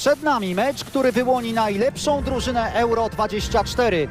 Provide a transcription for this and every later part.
Przed nami mecz, który wyłoni najlepszą drużynę Euro 24.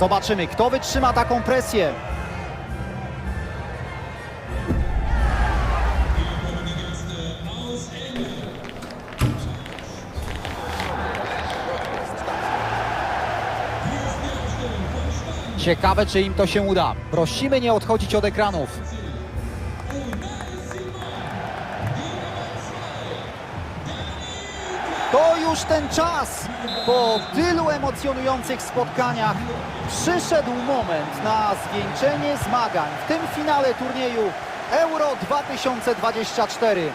Zobaczymy, kto wytrzyma taką presję. Ciekawe, czy im to się uda. Prosimy nie odchodzić od ekranów. To już ten czas. Po tylu emocjonujących spotkaniach przyszedł moment na zwieńczenie zmagań w tym finale turnieju Euro 2024.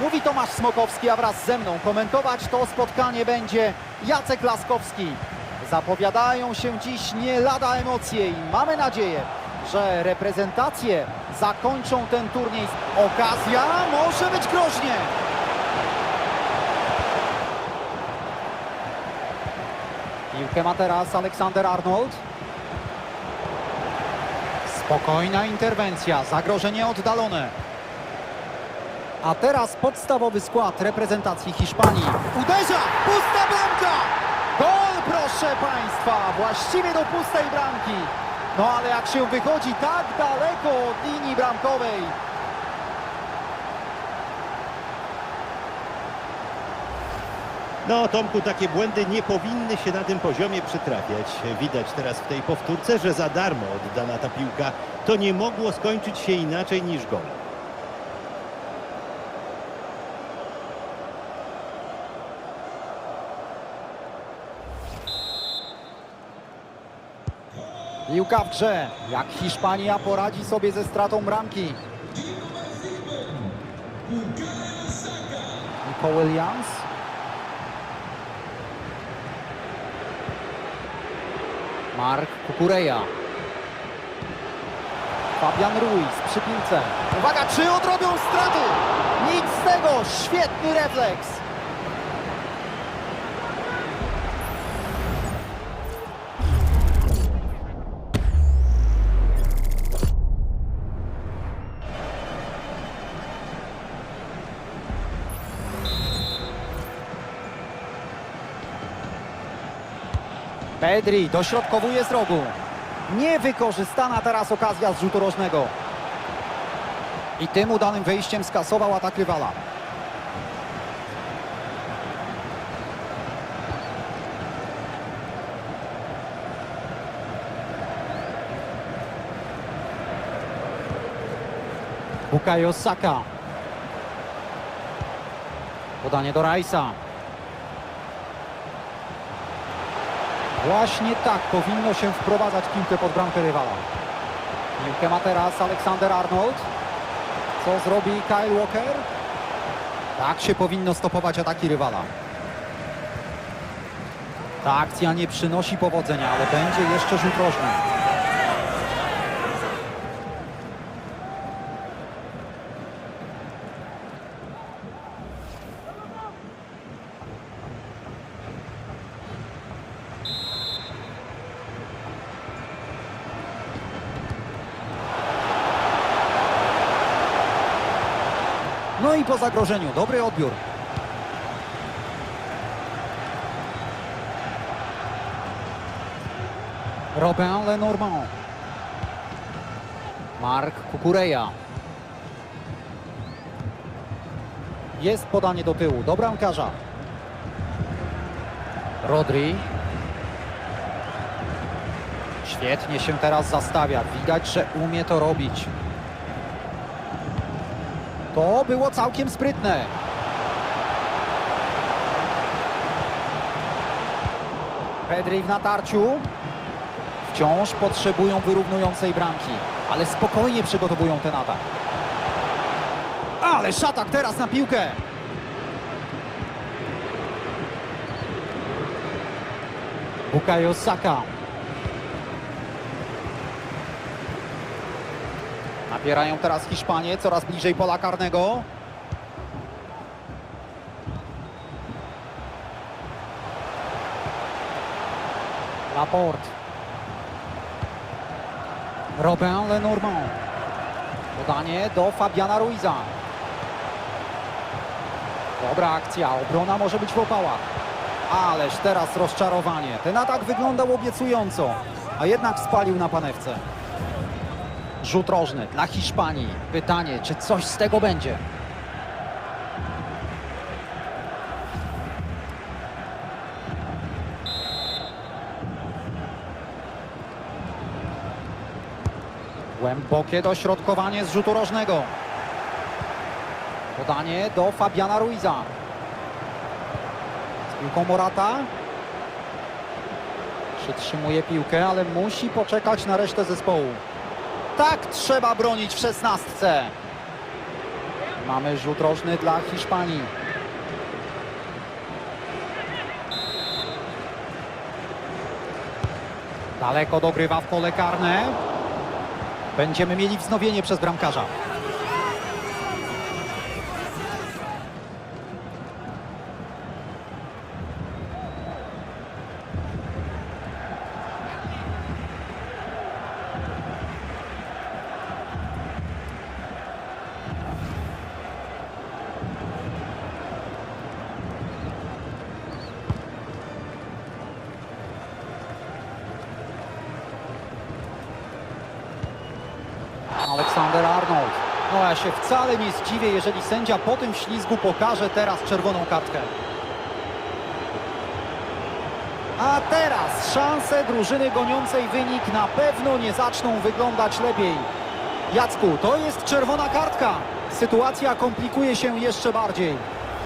Mówi Tomasz Smokowski, a wraz ze mną komentować to spotkanie będzie Jacek Laskowski. Zapowiadają się dziś nie lada emocje i mamy nadzieję, że reprezentacje zakończą ten turniej. Okazja może być groźnie. Piłkę ma teraz Aleksander Arnold. Spokojna interwencja, zagrożenie oddalone. A teraz podstawowy skład reprezentacji Hiszpanii. Uderza! Pusta bramka! Gol, proszę Państwa! Właściwie do pustej bramki. No ale jak się wychodzi tak daleko od linii bramkowej, No, Tomku, takie błędy nie powinny się na tym poziomie przytrafiać. Widać teraz w tej powtórce, że za darmo oddana ta piłka. To nie mogło skończyć się inaczej niż gol. piłka w grze. Jak Hiszpania poradzi sobie ze stratą bramki. Nico Williams. Mark Kukureja. Fabian Ruiz przy piłce. Uwaga, czy odrobią straty? Nic z tego, świetny refleks. Pedri dośrodkowuje z rogu. Niewykorzystana teraz okazja z rzutu rożnego. I tym udanym wejściem skasował atak rywala. Bukayo Saka. Podanie do Rajsa. Właśnie tak powinno się wprowadzać piłkę pod bramkę rywala. Piłkę ma teraz Aleksander Arnold. Co zrobi Kyle Walker? Tak się powinno stopować ataki rywala. Ta akcja nie przynosi powodzenia, ale będzie jeszcze rzut rożny. No i po zagrożeniu, dobry odbiór. Robin Lenormand. Mark Kukureja. Jest podanie do tyłu, do bramkarza. Rodri. Świetnie się teraz zastawia. Widać, że umie to robić. To było całkiem sprytne. Pedri w natarciu. Wciąż potrzebują wyrównującej bramki, ale spokojnie przygotowują ten atak. Ale szatak teraz na piłkę. Bukayo Saka. Napierają teraz Hiszpanie, coraz bliżej pola karnego. Laporte. Robin Lenormand. Podanie do Fabiana Ruiza. Dobra akcja, obrona może być w opałach. Ależ teraz rozczarowanie. Ten atak wyglądał obiecująco, a jednak spalił na panewce. Rzut rożny dla Hiszpanii. Pytanie, czy coś z tego będzie? Głębokie dośrodkowanie z rzutu rożnego. Podanie do Fabiana Ruiza. Z piłką Morata. Przytrzymuje piłkę, ale musi poczekać na resztę zespołu. Tak trzeba bronić w szesnastce. Mamy rzut rożny dla Hiszpanii. Daleko dogrywa w pole karne. Będziemy mieli wznowienie przez bramkarza. Aleksander Arnold. No ja się wcale nie zdziwię, jeżeli sędzia po tym ślizgu pokaże teraz czerwoną kartkę. A teraz szanse drużyny goniącej wynik na pewno nie zaczną wyglądać lepiej. Jacku, to jest czerwona kartka. Sytuacja komplikuje się jeszcze bardziej.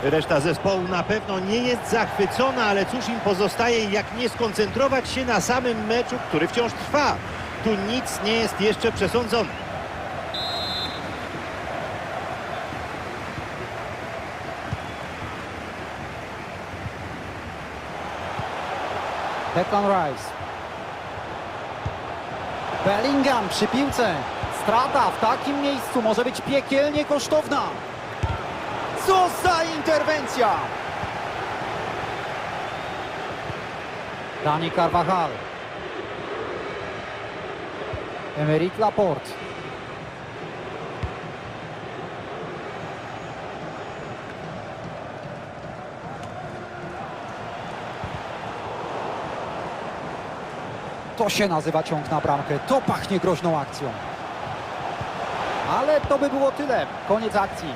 Reszta zespołu na pewno nie jest zachwycona, ale cóż im pozostaje jak nie skoncentrować się na samym meczu, który wciąż trwa. Tu nic nie jest jeszcze przesądzone. Declan Rice. Bellingham przy piłce. Strata w takim miejscu może być piekielnie kosztowna. Co za interwencja! Dani Carvajal. Emerick Laporte. To się nazywa ciąg na bramkę. To pachnie groźną akcją. Ale to by było tyle. Koniec akcji.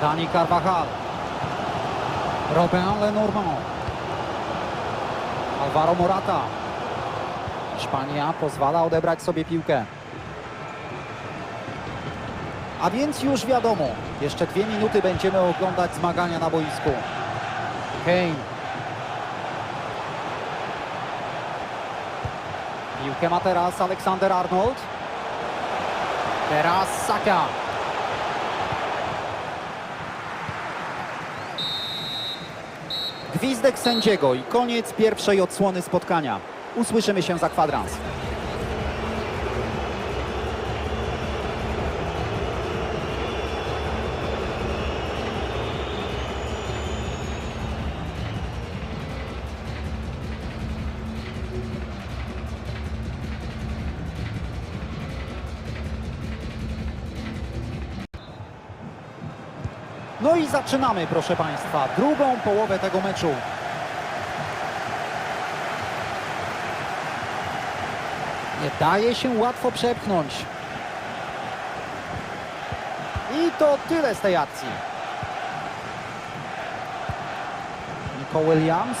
Dani Carvajal. Robin Lenormand. Alvaro Morata. Hiszpania pozwala odebrać sobie piłkę. A więc już wiadomo, jeszcze dwie minuty będziemy oglądać zmagania na boisku. Kane. Piłkę ma teraz Aleksander Arnold. Teraz Saka. Gwizdek sędziego i koniec pierwszej odsłony spotkania. Usłyszymy się za kwadrans. No i zaczynamy, proszę Państwa, drugą połowę tego meczu. Nie daje się łatwo przepchnąć. I to tyle z tej akcji. Nico Williams.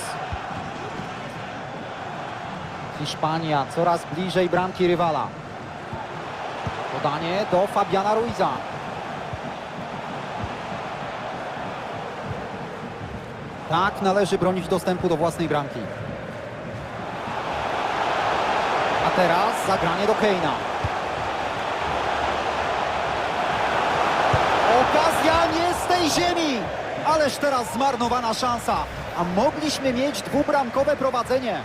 Hiszpania coraz bliżej bramki rywala. Podanie do Fabiana Ruiza. Tak, należy bronić dostępu do własnej bramki. A teraz zagranie do Keina. Okazja nie z tej ziemi! Ależ teraz zmarnowana szansa. A mogliśmy mieć dwubramkowe prowadzenie.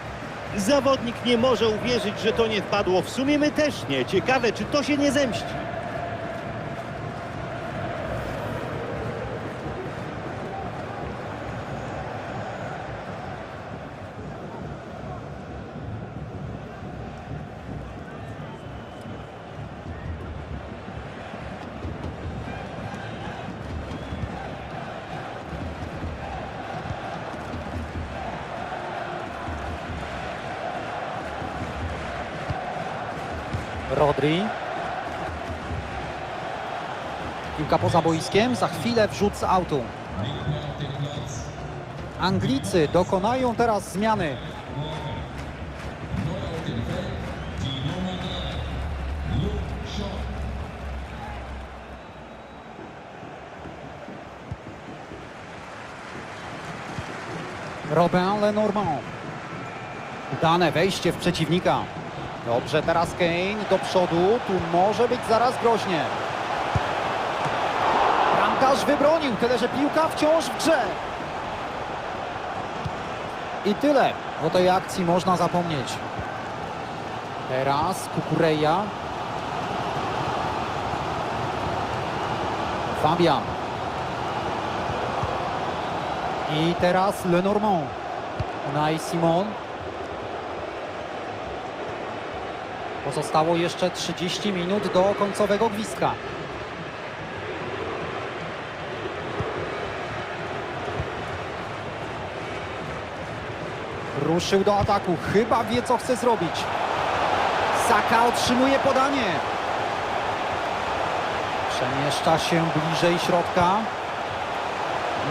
Zawodnik nie może uwierzyć, że to nie wpadło. W sumie my też nie. Ciekawe, czy to się nie zemści. Rodri. Piłka poza boiskiem, za chwilę wrzut z autu. Anglicy dokonają teraz zmiany. Robin Lenormand. Udane wejście w przeciwnika. Dobrze, teraz Kane do przodu. Tu może być zaraz groźnie. Bramkarz wybronił, tyle że piłka wciąż w grze. I tyle. O tej akcji można zapomnieć. Teraz Kukureja. Fabian. I teraz Lenormand. Unai Simon. Pozostało jeszcze 30 minut do końcowego gwizdka. Ruszył do ataku. Chyba wie, co chce zrobić. Saka otrzymuje podanie. Przemieszcza się bliżej środka.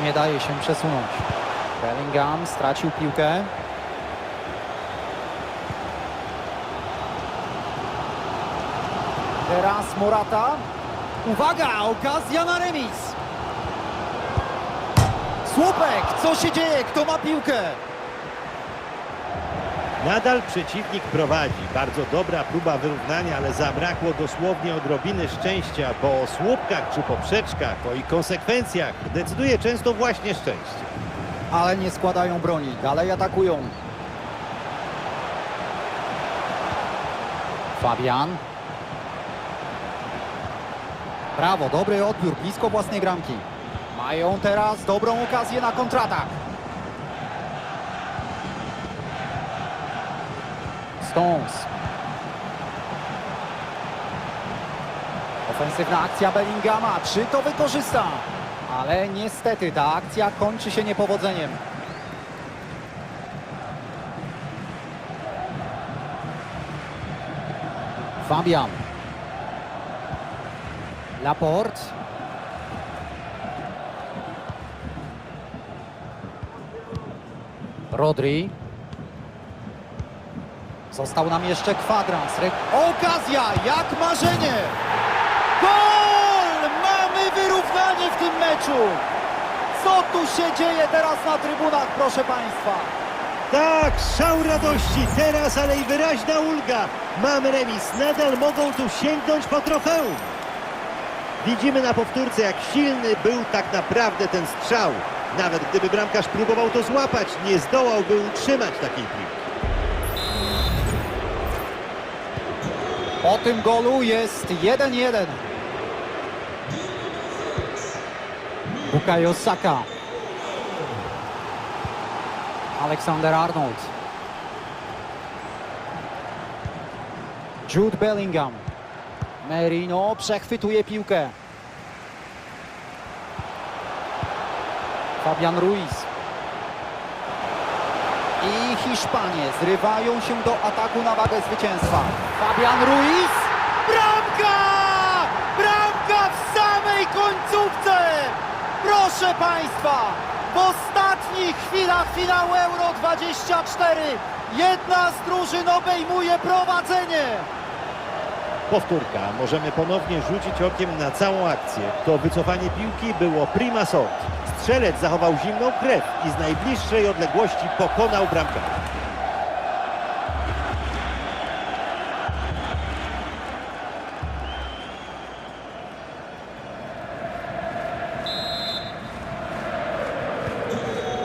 Nie daje się przesunąć. Bellingham stracił piłkę. Teraz Morata. Uwaga, okazja na remis. Słupek, co się dzieje? Kto ma piłkę? Nadal przeciwnik prowadzi. Bardzo dobra próba wyrównania, ale zabrakło dosłownie odrobiny szczęścia. Po słupkach czy poprzeczkach, o ich konsekwencjach decyduje często właśnie szczęście. Ale nie składają broni, dalej atakują. Fabian. Brawo, dobry odbiór, blisko własnej bramki. Mają teraz dobrą okazję na kontratak. Stones. Ofensywna akcja Bellingama. Czy to wykorzysta? Ale niestety ta akcja kończy się niepowodzeniem. Fabian. Laporte. Rodri. Został nam jeszcze kwadrans. Okazja, jak marzenie! Gol! Mamy wyrównanie w tym meczu! Co tu się dzieje teraz na trybunach, proszę Państwa? Tak, szał radości teraz, ale i wyraźna ulga. Mamy remis, nadal mogą tu sięgnąć po trofeum. Widzimy na powtórce, jak silny był tak naprawdę ten strzał. Nawet gdyby bramkarz próbował to złapać, nie zdołałby utrzymać takiej piłki. Po tym golu jest 1-1. Bukayo Saka. Alexander Arnold. Jude Bellingham. Merino przechwytuje piłkę. Fabian Ruiz. I Hiszpanie zrywają się do ataku na wagę zwycięstwa. Fabian Ruiz. Bramka! Bramka w samej końcówce! Proszę Państwa, w ostatnich chwilach finału Euro 24 jedna z drużyn obejmuje prowadzenie. Powtórka. Możemy ponownie rzucić okiem na całą akcję. To wycofanie piłki było prima sort. Strzelec zachował zimną krew i z najbliższej odległości pokonał bramkarza.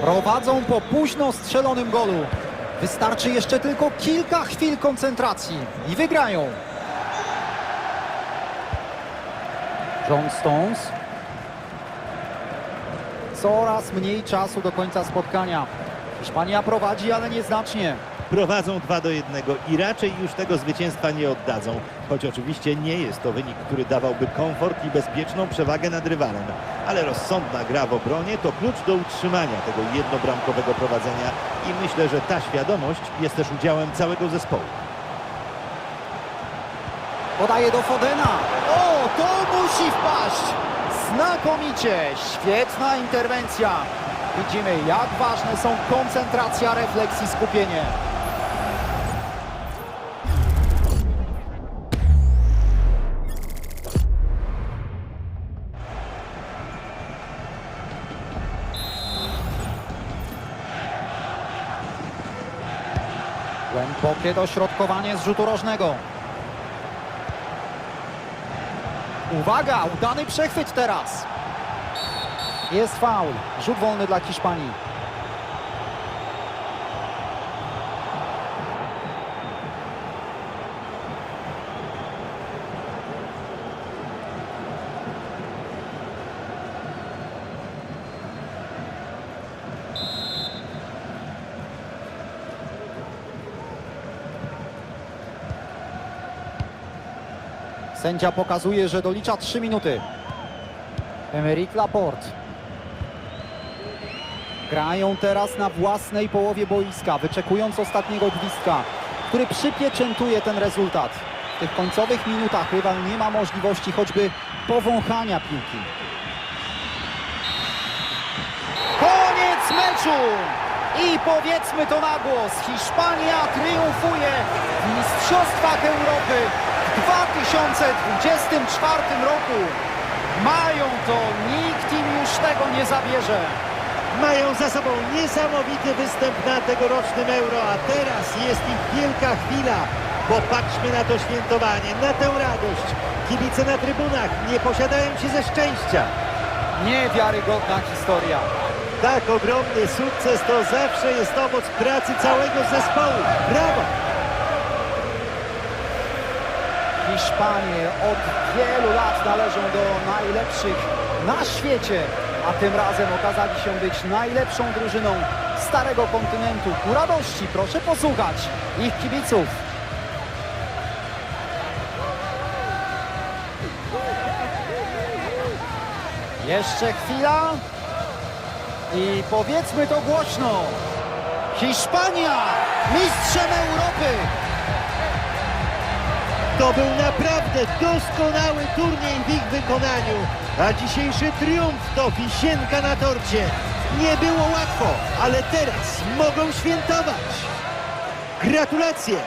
Prowadzą po późno strzelonym golu. Wystarczy jeszcze tylko kilka chwil koncentracji i wygrają. John Stones. Coraz mniej czasu do końca spotkania. Hiszpania prowadzi, ale nieznacznie. Prowadzą 2 do 1 i raczej już tego zwycięstwa nie oddadzą. Choć oczywiście nie jest to wynik, który dawałby komfort i bezpieczną przewagę nad rywalem. Ale rozsądna gra w obronie to klucz do utrzymania tego jednobramkowego prowadzenia i myślę, że ta świadomość jest też udziałem całego zespołu. Podaje do Fodena. O, to musi wpaść! Znakomicie! Świetna interwencja. Widzimy, jak ważne są koncentracja, refleks i skupienie. Głębokie dośrodkowanie z rzutu rożnego. Uwaga, udany przechwyt teraz. Jest faul. Rzut wolny dla Hiszpanii. Sędzia pokazuje, że dolicza 3 minuty. Emerick Laporte. Grają teraz na własnej połowie boiska, wyczekując ostatniego gwizdka, który przypieczętuje ten rezultat. W tych końcowych minutach rywal nie ma możliwości choćby powąchania piłki. Koniec meczu! I powiedzmy to na głos, Hiszpania triumfuje w Mistrzostwach Europy 2024 roku. Mają to, nikt im już tego nie zabierze. Mają za sobą niesamowity występ na tegorocznym Euro, a teraz jest ich wielka chwila. Popatrzmy na to świętowanie, na tę radość. Kibice na trybunach nie posiadają się ze szczęścia. Niewiarygodna historia. Tak ogromny sukces to zawsze jest owoc pracy całego zespołu. Brawo! Hiszpanie od wielu lat należą do najlepszych na świecie, a tym razem okazali się być najlepszą drużyną Starego Kontynentu. Ku radości proszę posłuchać ich kibiców. Jeszcze chwila i powiedzmy to głośno. Hiszpania mistrzem Europy! To był naprawdę doskonały turniej w ich wykonaniu, a dzisiejszy triumf to wisienka na torcie. Nie było łatwo, ale teraz mogą świętować. Gratulacje!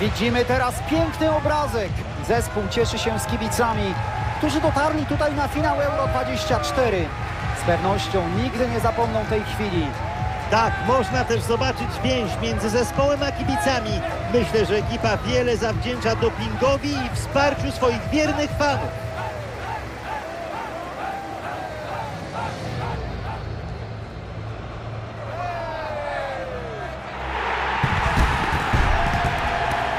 Widzimy teraz piękny obrazek. Zespół cieszy się z kibicami, którzy dotarli tutaj na finał Euro 24. Z pewnością nigdy nie zapomną tej chwili. Tak, można też zobaczyć więź między zespołem a kibicami. Myślę, że ekipa wiele zawdzięcza dopingowi i wsparciu swoich wiernych fanów.